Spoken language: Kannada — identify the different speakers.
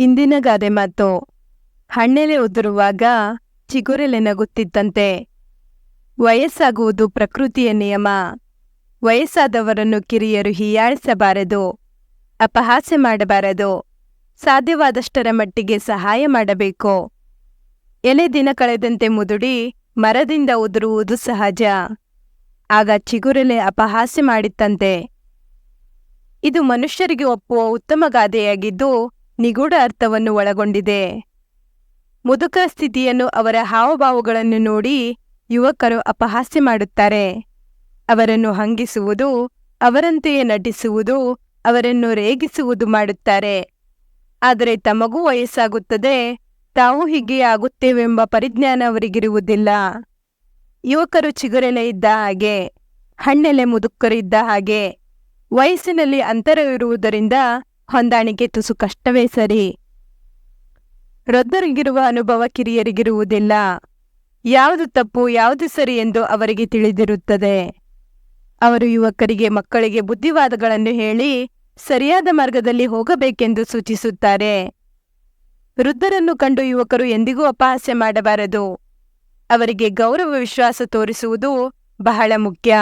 Speaker 1: ಇಂದಿನ ಗಾದೆ ಮಾತು. ಹಣ್ಣೆಲೆ ಉದುರುವಾಗ ಚಿಗುರೆಲೆ ನಗುತ್ತಿದ್ದಂತೆ. ವಯಸ್ಸಾಗುವುದು ಪ್ರಕೃತಿಯ ನಿಯಮ. ವಯಸ್ಸಾದವರನ್ನು ಕಿರಿಯರು ಹೀಯಾಳಿಸಬಾರದು. ಅಪಹಾಸ್ಯ ಮಾಡಬಾರದು. ಸಾಧ್ಯವಾದಷ್ಟರ ಮಟ್ಟಿಗೆ ಸಹಾಯ ಮಾಡಬೇಕು. ಎಲೆ ದಿನ ಕಳೆದಂತೆ ಮುದುಡಿ ಮರದಿಂದ ಉದುರುವುದು ಸಹಜ. ಆಗ ಚಿಗುರೆಲೆ ಅಪಹಾಸ್ಯ ಮಾಡಿತ್ತಂತೆ. ಇದು ಮನುಷ್ಯರಿಗೆ ಒಪ್ಪುವ ಉತ್ತಮ ಗಾದೆಯಾಗಿದ್ದು ನಿಗೂಢ ಅರ್ಥವನ್ನು ಒಳಗೊಂಡಿದೆ. ಮುದುಕ ಸ್ಥಿತಿಯನ್ನು ಅವರ ಹಾವಭಾವಗಳನ್ನು ನೋಡಿ ಯುವಕರು ಅಪಹಾಸ್ಯ ಮಾಡುತ್ತಾರೆ. ಅವರನ್ನು ಹಂಗಿಸುವುದು, ಅವರಂತೆಯೇ ನಟಿಸುವುದು, ಅವರನ್ನು ರೇಗಿಸುವುದು ಮಾಡುತ್ತಾರೆ. ಆದರೆ ತಮಗೂ ವಯಸ್ಸಾಗುತ್ತದೆ, ತಾವು ಹೀಗೆ ಆಗುತ್ತೇವೆಂಬ ಪರಿಜ್ಞಾನ ಅವರಿಗಿರುವುದಿಲ್ಲ. ಯುವಕರು ಚಿಗುರೆಲೆ ಇದ್ದ ಹಾಗೆ, ಹಣ್ಣೆಲೆ ಮುದುಕರಿದ್ದ ಹಾಗೆ, ವಯಸ್ಸಿನಲ್ಲಿ ಅಂತರವಿರುವುದರಿಂದ ಹೊಂದಾಣಿಕೆ ತುಸು ಕಷ್ಟವೇ ಸರಿ. ವೃದ್ಧರಿಗಿರುವ ಅನುಭವ ಕಿರಿಯರಿಗಿರುವುದಿಲ್ಲ. ಯಾವುದು ತಪ್ಪು, ಯಾವುದು ಸರಿ ಎಂದು ಅವರಿಗೆ ತಿಳಿದಿರುತ್ತದೆ. ಅವರು ಯುವಕರಿಗೆ, ಮಕ್ಕಳಿಗೆ ಬುದ್ಧಿವಾದಗಳನ್ನು ಹೇಳಿ ಸರಿಯಾದ ಮಾರ್ಗದಲ್ಲಿ ಹೋಗಬೇಕೆಂದು ಸೂಚಿಸುತ್ತಾರೆ. ವೃದ್ಧರನ್ನು ಕಂಡು ಯುವಕರು ಎಂದಿಗೂ ಅಪಹಾಸ್ಯ ಮಾಡಬಾರದು. ಅವರಿಗೆ ಗೌರವ ವಿಶ್ವಾಸ ತೋರಿಸುವುದು ಬಹಳ ಮುಖ್ಯ.